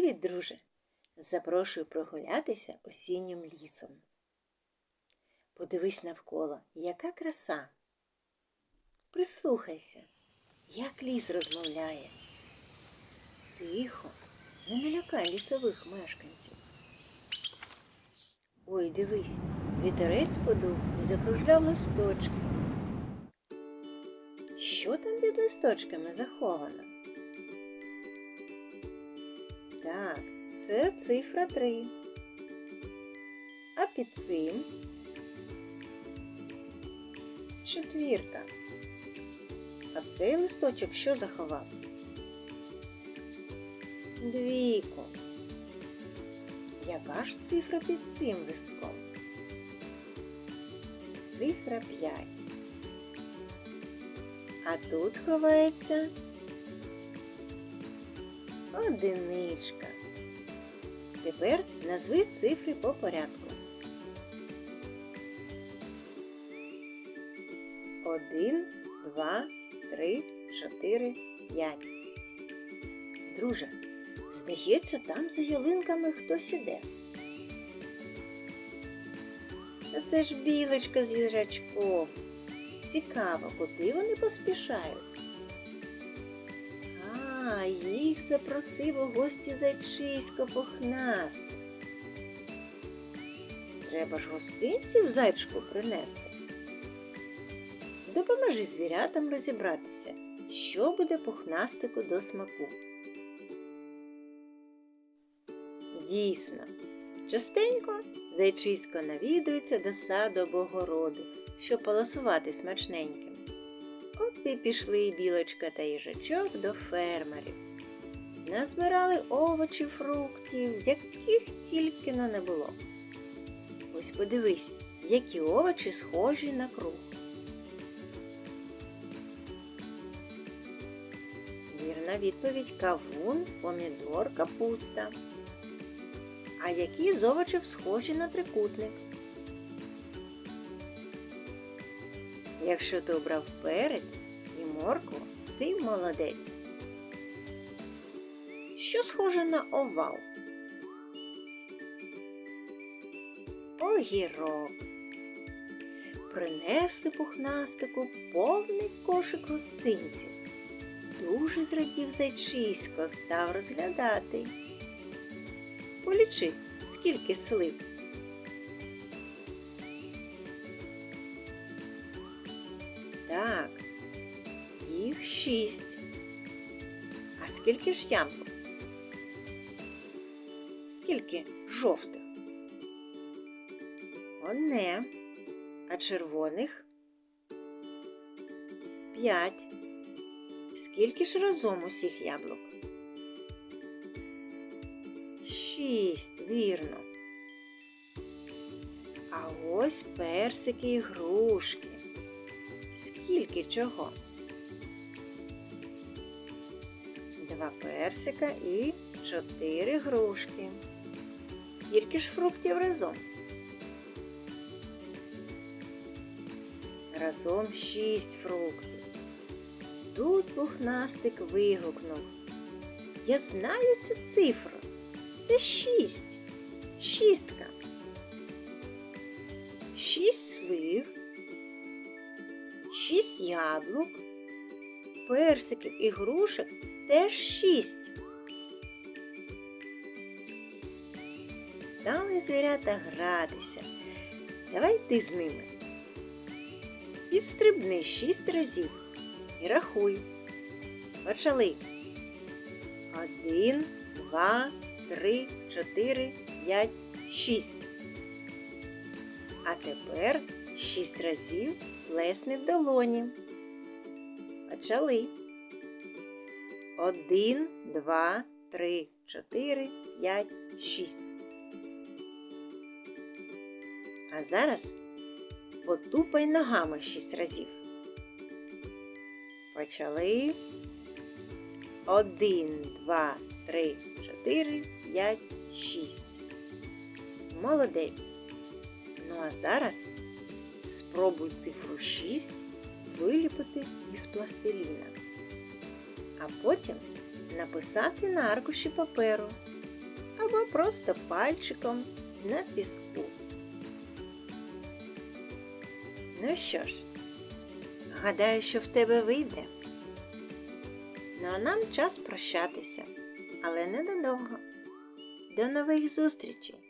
Привіт, друже! Запрошую прогулятися осіннім лісом. Подивись навколо, яка краса. Прислухайся, як ліс розмовляє. Тихо, не налякай лісових мешканців. Ой, дивись, вітерець подув і закружляв листочки. Що там під листочками заховано? Це цифра 3. А під цим четвірка. А цей листочок що заховав? Двійку. Яка ж цифра під цим листком? Цифра 5. А тут ховається одиничка. Тепер назви цифри по порядку. Один, два, три, чотири, п'ять. Друже, здається, там за ялинками хтось іде. Та це ж білочка з їжачком. Цікаво, куди вони поспішають. Їх запросив у гості зайчисько пухнаст. Треба ж гостинців зайчку принести. Допоможи звірятам розібратися, що буде пухнастику до смаку. Дійсно, частенько зайчисько навідується до саду або городу, щоб полосувати смачненьким. От і пішли білочка та їжачок до фермерів. Назбирали овочі, фруктів, яких тільки но не було. Ось подивись, які овочі схожі на круг. Вірна відповідь кавун, помідор, капуста. А які з овочів схожі на трикутник? Якщо ти обрав перець і моркву, ти молодець. Що схоже на овал? Огірок. Принесли пухнастику повний кошик гостинців. Дуже зрадів зайчисько, став розглядати. Полічи, скільки слив. Так, їх шість. А скільки ж яблук? Скільки жовтих? Одне. А червоних? П'ять. Скільки ж разом усіх яблук? Шість, вірно. А ось персики і грушки. Скільки чого? Два персика і чотири грушки. Скільки ж фруктів разом? Разом шість фруктів. Тут пухнастик вигукнув. Я знаю цю цифру. Це шість. Шістка. Шість слив шість яблук, персиків і грушок теж шість. Стали звірята гратися. Давай ти з ними. Підстрибни шість разів і рахуй. Почали. Один, два, три, чотири, п'ять, шість. А тепер шість разів плесни в долоні. Почали. Один, два, три, чотири, п'ять, шість. А зараз потупай ногами шість разів. Почали. Один, два, три, чотири, п'ять, шість. Молодець. Ну а зараз Спробуй цифру 6 виліпити із пластиліна, а потім написати на аркуші паперу або просто пальчиком на піску. Ну що ж, гадаю, що в тебе вийде. Ну а нам час прощатися, але не надовго. До нових зустрічей!